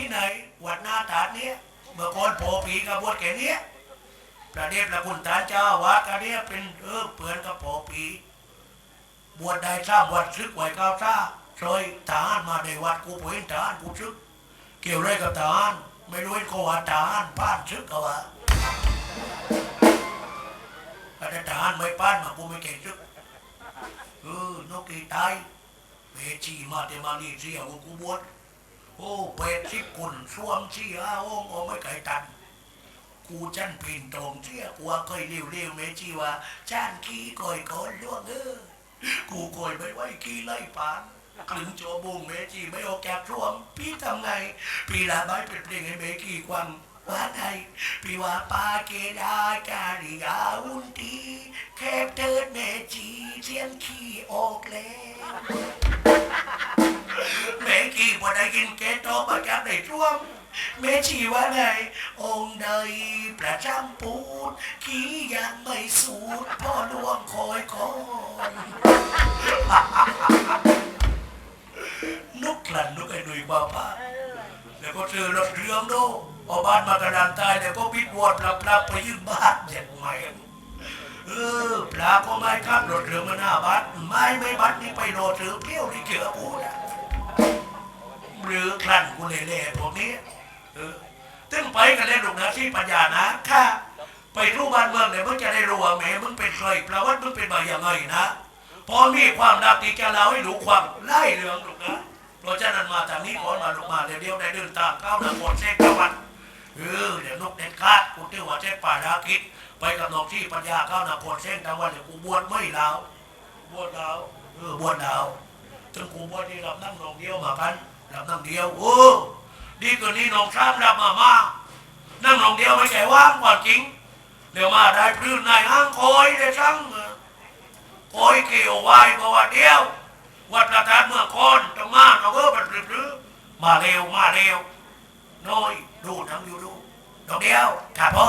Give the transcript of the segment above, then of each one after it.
ที่ไหนวัดหน้าฐานเนี้ยเมื่อก่อนโผปีกับบวชแก่เนี้ยพระเดชพระคุณฐานเจ้าวัดกันเนี้ยเป็นเออเปือนกับโผปีบวชได้ทราบวัดซึกไหวก้าวซ่าซอยทหารมาในวัดกูเห็นทหารกูซึก เกี่ยวอะไรกับทหารไม่รู้เห็นเขาว่าทหารป้านซึกเขาว่าแต่ทหารไม่ป้านมากูไม่เก่งซึกเออนกกีตายเวชีมาเตมาลีเสียกูกูบวช โอ้เป็ดสิบกุนสวมเสียโอ้โอ้ไม่ไก่ตัน กูจันพินตรงเสียกว่าเคยเลี้ยวเลี้ยวเมจีว่าจันขี้ก่อยก่อนล่วงเออกูโกยไปไหว้กี่ไล่ปานกลึงโจบุงเมจีไม่ออกจากช่วงพี่ทำไง พี่ลาบายเป็นเพลงให้เมกี้ควังว่าไงพี่ว่าปาเกดาการิยาอุนตีแคบเดินเมจีเสียงขี้ออกแล้ว กี้พอได้กินเกโตมาจากในช่วงเมชีว่าไง องค์ใดประจำปูดขี้ยังไม่สูดพ่อหลวงคอยคอยนุกหลันนุกไอ้หนุ่ยบ้าป้าแล้วก็เจอรถเรืองโดพอบ้านมากระดานตายแล้วก็ปิดวอดปลับปลับไปยืมบ้านเจ็บไหมเออปลาก็ไม่ครับรถเรือมาหน้าบ้านไม่ไม่บ้านนี่ไปโรดเรือเปรี้ยวนี่เกี่ยวพูดะ หรือคลั่นกูเล่ๆพวกนี้เออตึงไปกันเล่นลูกนะที่ปัญญานะค่ะไปรู้บ้านเมืองเนี่ยมึงจะได้รู้ว่าแหมมึงเป็นใครประวัติมึงเป็นมาอย่างไงนะพอมีความดับที่จะเล่าให้รู้ความไล่เรื่องลูกนะเพราะฉะนั้นมาทางนี้ก่อนมาลูกมาเดี๋ยวเดียวได้เดินตามก้าวหน้าคนเช็คตะวันเออเดี๋ยวนกเด็ดขาดกูเที่ยวว่าเช็คป่าดาคิด ไปกับนกที่ปัญญาก้าวหน้าคนเช็คตะวันเดี๋ยวกูบวชไม่ลาวบวชลาวเออบวชลาวจนกูบวชที่รับนั่งนองเดียวมากัน รับนั่งเดียวโอ้ดีกว่านี้นองช้างรับมามานั่งนองเดียวไม่แก่ว่างกว่าจริงเดี๋ยวมาได้พื้นนายห้างคอยได้ช่างเออโอ้ยเกี่ยวไว้เพราะว่าเดียว วัดประธานเมื่อก่อนต้องมาเอาเออมันหรือมาเร็วมาเร็วน้อยดูทั้งอยู่ดูดอกเดียวขาพ่อ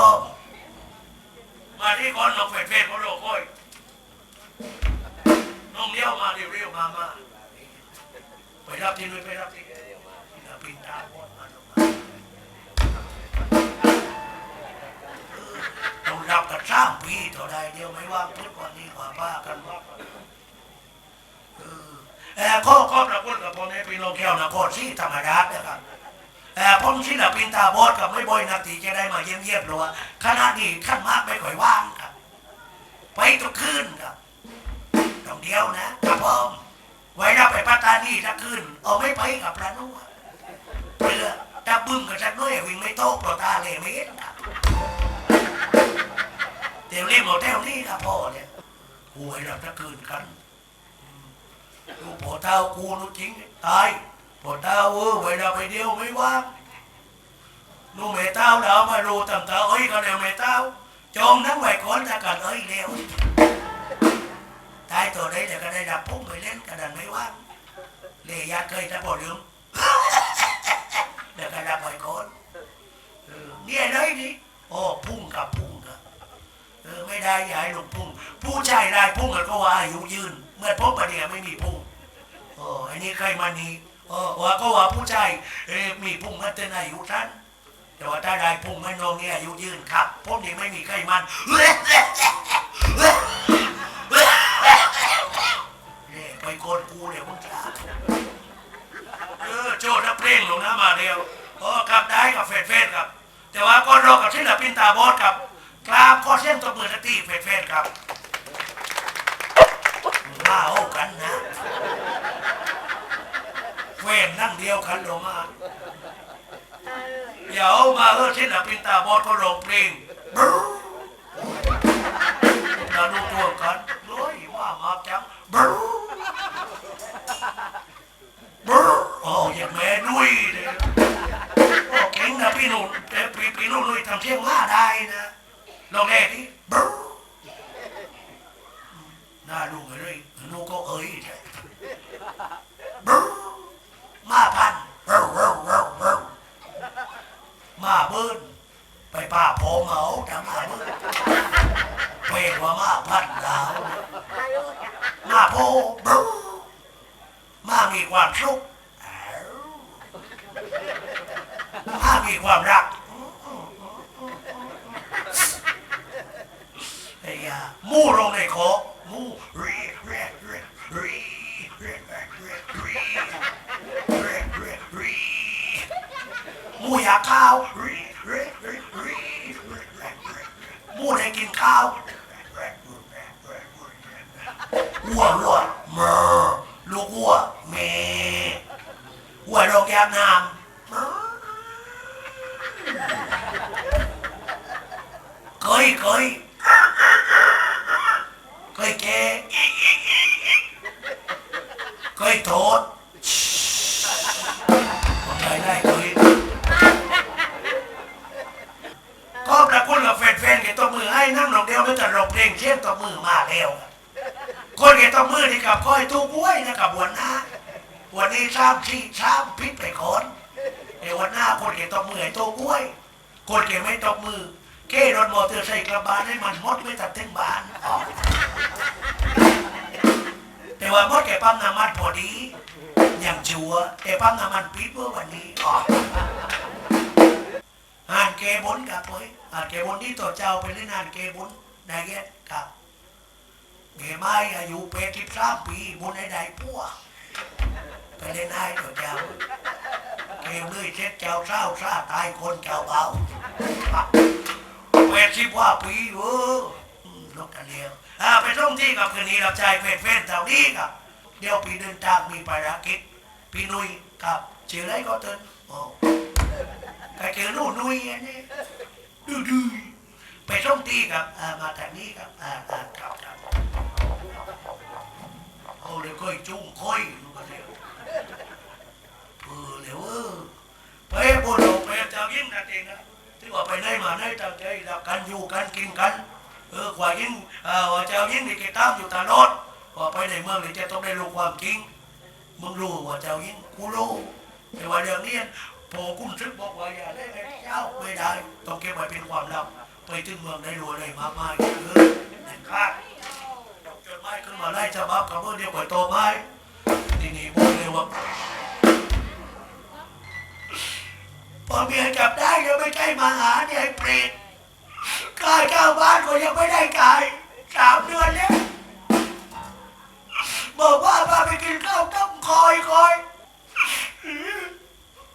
มาที่ก่อนน้องเฟดเฟดเขาโลกโอ้ยน้องเดียวมาเร็วเร็วมามาไปรับที่นู่นไปรับที่ ที่ปินตาบอดมาลงมาต้องรับกันสางปีเท่าใดเดียวไม่ว่างทุกวันนี้กว่าบ้ากันว่าเอ่อข้อข้อประคุณกับผมเนี่ยพี่น้องแก้วนะโคตรที่ธรรมดาเนี่ยครับเอ่อผมศิลปินตาบอดกับไม่บ่อยนักทีจะได้มาเยี่ยมเยี่ยมหรอกว่าขณะนี้ขั้นมากไม่ค่อยว่างครับ ไปทุกคืนครับต้องเดียวนะครับผมไว้เราไปปัตตานีสักคืนเอาไม่ไปกับพระนุ่เพื่อ ถ้าบึ้มกับฉันด้วยวิ่งไม่โต๊ะตาเลยไม่เห็นครับเดี๋ยวรีบเอาแถวนี้ครับพ่อเนี่ยหวยเราสักคืนกันลูกพ่อเท้ากูนู่นจริงตายพ่อเท้าเออไว้เราไปเดียวไม่ว่างลูกแม่ท้าเดามารู้ตั้งแต่เอ้ยก็แล้วแม่ท้าจองทั้งไว้คนถ้ากันเอ้ยเดียวตายตัวได้แต่ก็ได้ดับพุ่งไปเล่นกระดันไม่ว่างเลยยาเคยถ้าพอลืมเดี๋ยวก็ ดับไว้คนเออเนี่ยเลยนี่โอ้พุ่งกับพุ่งกับเออไม่ได้อย่าให้ลงพุ่ง ผู้ชายได้พุ่งกันก็ว่าอายุยืน เมื่อพบประเดี๋ยวไม่มีพุ่งโอ้อันนี้ใครมานี่โอ้ว่าก็ว่าผู้ชายเออมีพุ่งมันเป็นอายุสั้นแต่ว่าถ้าได้พุ่งไม่นองเนี่ยอายุยืนครับพวกนี้ไม่มีใครมันเนี่ยไปโกนกูเดี๋ยวมึงจ้าเออโจ้นักเพลงลงนะมาเร็ว โอ้ครับได้กับเฟดเฟดครับ แต่ว่าก็รอกับศิลปินตาบอดครับกราบขอเสียงตบมือสักทีเฟดเฟดครับมาโอ้กันนะเวนนั่งเดียวกันลงมาเดี๋ยวมาเออศิลปินตาบอดก็ร้องเพลงบรูเราดูตัวกันโอ้ยว่ามาจังบรูบรูโอ้ยแม่นุ้ย แต่พี่พี่หนุ่นลุยทำเที่ยงมาได้นะลองแรกดิบรูหน้าลูกเลยลูกก็เอ้ยบรูมาพันบรูบรูบรูบรูมาเบิ้นไปป้าพอเหมาทำมาเบิ้นเป็นว่ามาพันดาวมาโพบรูมามีความสุขอ้ามีความรักไมู่ลงในโคกมู่รีรีรีรีรีรีรีรีมู่อยากข้าวรีรีรีรีมู่ได้กินข้าววัววัวเมอลูกวัวเมวัวโรงยามน้ำเคยเคย เคยแกเคยโทษคนไทยได้เคยก็ประคุณกับแฟนๆแกตบมือให้นั่งหนองเดียวไม่จะหลบเพลงเชี่ยนตบมือมาแล้วคนแกตบมือที่กับคอยทุกว้ยนะกับวันหน้าวันนี้ชามที่ชามพิษไปขอนไอ้วันหน้าคนแกตบมือไอ้ตัวกล้วย คนแกไม่ตบมือ เก้รถมอเตอร์ไซค์กระบาลให้มันมดไม่ตัดถึงบ้านออกแต่ว่ามดแกปั๊มน้ำมันพอดีอย่างชัวแต่ปั๊มน้ำมันปิดเมื่อวันนี้ออกอ่านเกบนกับเว้ยอ่านเกบนที่ตัวเจ้าไปเล่นอ่านเกบนได้แก่กับเกไม่อายุเป็ดสิบสามปีบนไอ้ใดพวกไปเล่นให้ตัวเจ้าเกมเลยเช็ดเจ้าเศร้าซาตายคนเจ้าเบา เวทสิบว่าปีเอออืมนกกระเลียวอ่าไปท่องที่กับคืนนี้รับใจเฟนเฟนเท่านี้กับ เดี๋ยวปีเดินทางมีภารกิจพี่นุ้ยกับเชื่อไรก็เตินโอ้ก็เจอหนู่นุ้ยอันนี้ดื้อดื้อไปท่องที่กับอ่ามาทางนี้กับอ่าอ่าครับครับโอ้เดี๋ยวค่อยจุ้งค่อยนกกระเลียวเออเดี๋ยวเออไปพูดเราไปเจ้ายิ่งนั่นเองนะที่ ว่าไปไหนมาไหนตั้งใจรักกันอยู่กันกินกันเออกว่ายิ่งเออเจ้ายิ่งนี่แกตามอยู่ตลอดว่าไปในเมืองนี่จะต้องได้รู้ความจริงมึงรู้ว่าเจ้ายิ่งกูรู้แต่ว่าเรื่องนี้พอคุณซึกบอกว่าอย่าได้ไปเจ้าไม่ได้ต้องเก็บไว้เป็นความลับไปถึงเมืองได้รู้อะไรมากมายเออเด็ดขาดจดหมายขึ้นมาไล่ฉบับกับเมื่อเดียวปล่อยตัวไม้ทีนี้บอกเลยว่า พอเมียจับได้ยังไม่ใช่มาหาเนี่ยไอ้เปรตกายเจ้าบ้านก็ยังไม่ได้กายสามเดือนแล้วบอกว่าพาไปกินข้าวต้มคอยคอย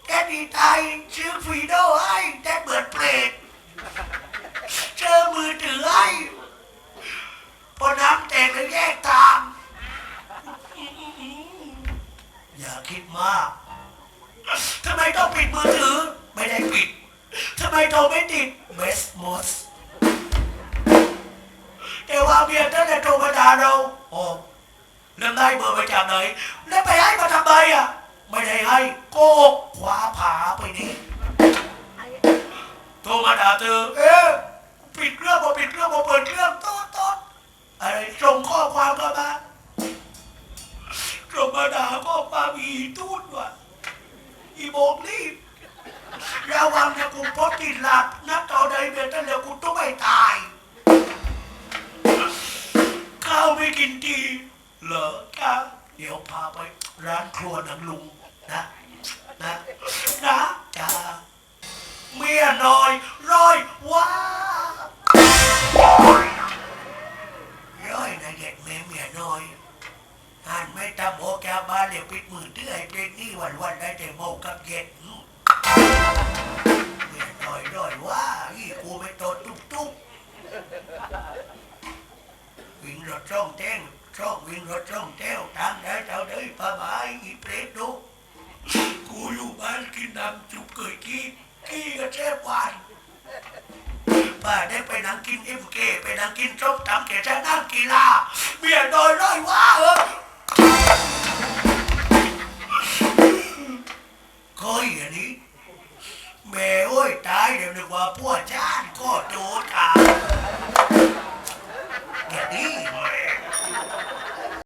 แกดีใจซื้อฟีโดให้แต่เบิดเปรตเจอมือถือให้ boss. Kêu bao kia tới đây trụ bà trà đâu. Ồ, lần đây vừa bà trà đấy. Nó bày ai bà trà bày à? Mày đầy hay, cô khóa phá bày đi. Trụ bà trà từ, ê, bịt rương bộ bịt rương bộ bịt rương, tốt tốt. À, trùng kho khoa cơ ba. Trùng bà trà có ba bị tút mà. Y bột đi. ระวังจะกูพบติดหลักนักต่อใดเบียดตั้เดี๋ยวกูต้องไปตาย ข้าวไม่กินดีเหรอจ้าเดี๋ยวพาไปร้านครัวหนังลุงนะ นะนะจ้า ถช่องแจ้งช่องวิ่งรถช่องแจ้วทางได้เท่าได้ผ้าใบอีเปรตดูกูอยู่บ้านกินน้ำจุกเกยกี้กี้ก็แช่หวานป้าได้ไปนั่งกินเอฟเกไปนั่งกินส้มตำแกจะนั่งกีฬาเบียน้อยร้อยว่า